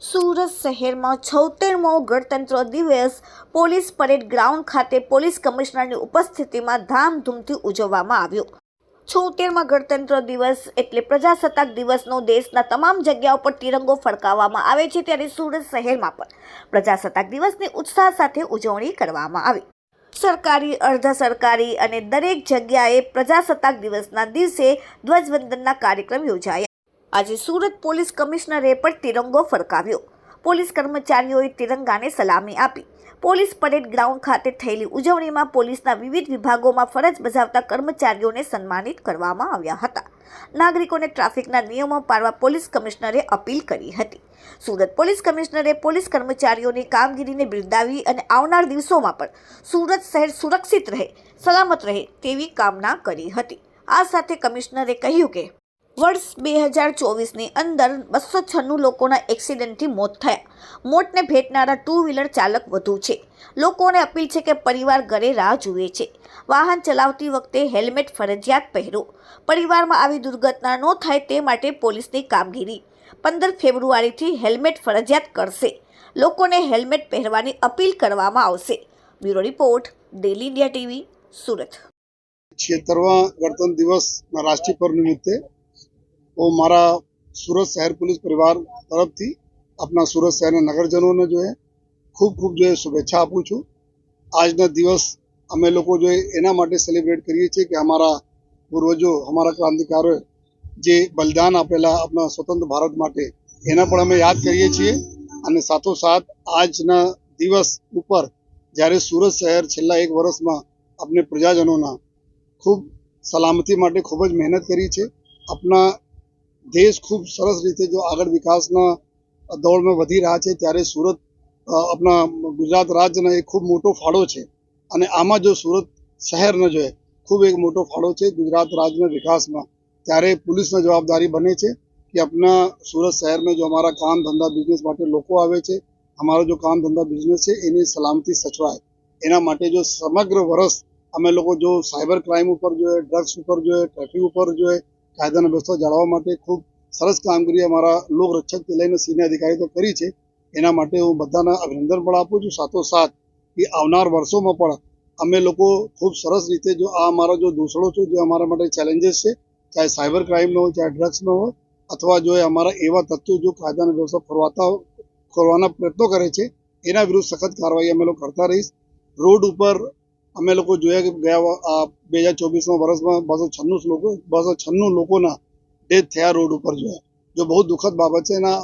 સુરત શહેરમાં છોતેરમો ગણતંત્ર દિવસ પોલીસ પરેડ ગ્રાઉન્ડ ખાતે પોલીસ કમિશનરની ઉપસ્થિતિમાં ધામધૂમથી ઉજવવામાં આવ્યો. છોતેરમાં ગણતંત્ર દિવસ એટલે પ્રજાસત્તાક દિવસનો દેશના તમામ જગ્યાઓ પર તિરંગો ફરકાવવામાં આવે છે ત્યારે સુરત શહેરમાં પણ પ્રજાસત્તાક દિવસની ઉત્સાહ સાથે ઉજવણી કરવામાં આવી. સરકારી અર્ધ સરકારી અને દરેક જગ્યાએ પ્રજાસત્તાક દિવસના દિવસે ધ્વજવંદનના કાર્યક્રમ યોજાયા. આજે સુરત પોલીસ કમિશનરે પણ તિરંગો ફરકાવ્યો. પોલીસ કર્મચારીઓએ તિરંગાને સલામી આપી. પોલીસ પરેડ ગ્રાઉન્ડ ખાતે થયેલી ઉજવણીમાં પોલીસના વિવિધ વિભાગોમાં ફરજ બજાવતા કર્મચારીઓને સન્માનિત કરવામાં આવ્યા હતા. નાગરિકોને ટ્રાફિકના નિયમો પાળવા પોલીસ કમિશનરે અપીલ કરી હતી. સુરત પોલીસ કમિશનરે પોલીસ કર્મચારીઓની કામગીરીને બિરદાવી અને આવનાર દિવસોમાં પણ સુરત શહેર સુરક્ષિત રહે, સલામત રહે તેવી કામના કરી હતી. આ સાથે કમિશનરે કહ્યું કે વર્ષ બે હજાર ચોવીસની અંદર બસો છન્નું લોકોના એક્સિડન્ટથી મોત થયા. મોતને ભેટનારા ટુ વ્હીલર ચાલક વધુ છે. લોકોને અપીલ છે કે પરિવાર ઘરે રાહ જુએ છે. વાહન ચલાવતી વખતે હેલ્મેટ ફરજિયાત પહેરો. પરિવારમાં આવી દુર્ઘટના ન થાય તે માટે પોલીસની કામગીરી. પંદર ફેબ્રુઆરીથી હેલ્મેટ ફરજિયાત કરશે. લોકોને હેલ્મેટ પહેરવાની અપીલ કરવામાં આવશે. Bureau report, daily India TV, Surat. છેતરવા ગણતંત્ર દિવસ રાષ્ટ્રીય પર્વ નિમિત્તે હું મારા સુરત શહેર પોલીસ પરિવાર તરફથી આપણા સુરત શહેરના નગરજનોને જો એ ખૂબ ખૂબ જો શુભેચ્છા આપું છું. આજના દિવસ અમે લોકો જો એના માટે સેલિબ્રેટ કરીએ છીએ કે અમારા પૂર્વજો, અમારા ક્રાંતિકારોએ જે બલિદાન આપેલા આપણા સ્વતંત્ર ભારત માટે, એના પણ અમે યાદ કરીએ છીએ. અને સાથોસાથ આજના દિવસ ઉપર જ્યારે સુરત શહેર છેલ્લા એક વર્ષમાં આપણે પ્રજાજનોના ખૂબ સલામતી માટે ખૂબ જ મહેનત કરી છે આપણા દેશ ખૂબ સરસ રીતે જો આગળ વિકાસના દોડમાં વધી રહ્યા છે, ત્યારે સુરત આપણા ગુજરાત રાજ્યનો એક ખૂબ મોટો ફાળો છે. અને આમાં જો સુરત શહેરનો જો ખૂબ એક મોટો ફાળો છે ગુજરાત રાજ્યના વિકાસમાં. ત્યારે પોલીસની જવાબદારી બને છે કે આપણા સુરત શહેરમાં જો અમારા કામ ધંધા બિઝનેસ માટે લોકો આવે છે, અમારો જો કામ ધંધા બિઝનેસ છે, એની સલામતી સચવાય. એના માટે જો સમગ્ર વર્ષ અમે લોકો જો સાયબર ક્રાઇમ ઉપર જોઈએ ડ્રગ્સ ઉપર જોઈએ ટ્રાફિક ઉપર જોઈએ કાયદાના વ્યવસ્થા જાળવવા માટે ખૂબ સરસ કામગીરી અમારા લોક રક્ષકથી લઈને સિનિયર અધિકારી તો કરી છે. એના માટે હું બધાને અભિનંદન પણ આપું છું. સાથોસાથ કે આવનાર વર્ષોમાં પણ અમે લોકો ખૂબ સરસ રીતે જો આ અમારા જો દૂસરો છે, જે અમારા માટે ચેલેન્જીસ છે, ચાહે સાયબર ક્રાઇમનો હોય, ચાહે ડ્રગ્સનો હોય, અથવા જો અમારા એવા તત્વો જો કાયદાના વ્યવસ્થા ફરવાતા ખોરવાના પ્રયત્નો કરે છે, એના વિરુદ્ધ સખત કાર્યવાહી અમે લોકો કરતા રહીશ. રોડ ઉપર અમે લોકો જોયા કે ગયા આ બે હજાર ચોવીસમાં વર્ષમાં બસો છન્નું લોકો બસો છન્નું લોકોના ડેથ થયા રોડ ઉપર જોયા જો બહુ દુઃખદ બાબત છે. એના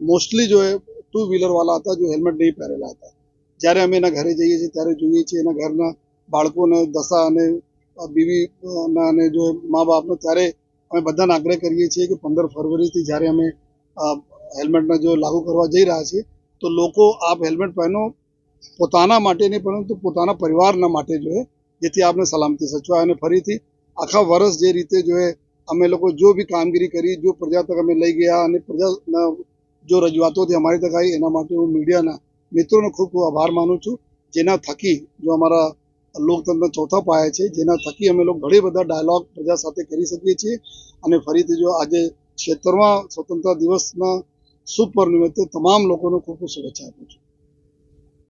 મોસ્ટલી જો ટુ વ્હીલરવાળા હતા જો હેલ્મેટ નહીં પહેરેલા હતા. જ્યારે અમે એના ઘરે જઈએ છીએ ત્યારે જોઈએ છીએ એના ઘરના બાળકોને દશા અને બીવીના અને જો મા બાપનો ત્યારે અમે બધાને આગ્રહ કરીએ છીએ કે પંદર ફરવરીથી જ્યારે અમે હેલ્મેટને જો લાગુ કરવા જઈ રહ્યા છીએ, તો લોકો આપ હેલ્મેટ પહેરો પોતાના માટે નહીં, પરંતુ પોતાના પરિવારના માટે જોઈએ જેથી આપણે સલામતી સચવાય અને ફરીથી આખા વર્ષ જે રીતે જોઈએ અમે લોકો જો બી કામગીરી કરી, જો પ્રજા તક અમે લઈ ગયા અને પ્રજાના જો રજૂઆતોથી અમારી તક આવી, એના માટે હું મીડિયાના મિત્રોનો ખૂબ ખૂબ આભાર માનું છું. જેના થકી જો અમારા લોકતંત્ર ચોથા પાયા છે, જેના થકી અમે લોકો ઘણી બધા ડાયલોગ પ્રજા સાથે કરી શકીએ છીએ. અને ફરીથી જો આજે ક્ષેત્રમાં સ્વતંત્રતા દિવસના શુભ પર નિમિત્તે તમામ લોકોને ખૂબ ખૂબ શુભેચ્છા આપું છું.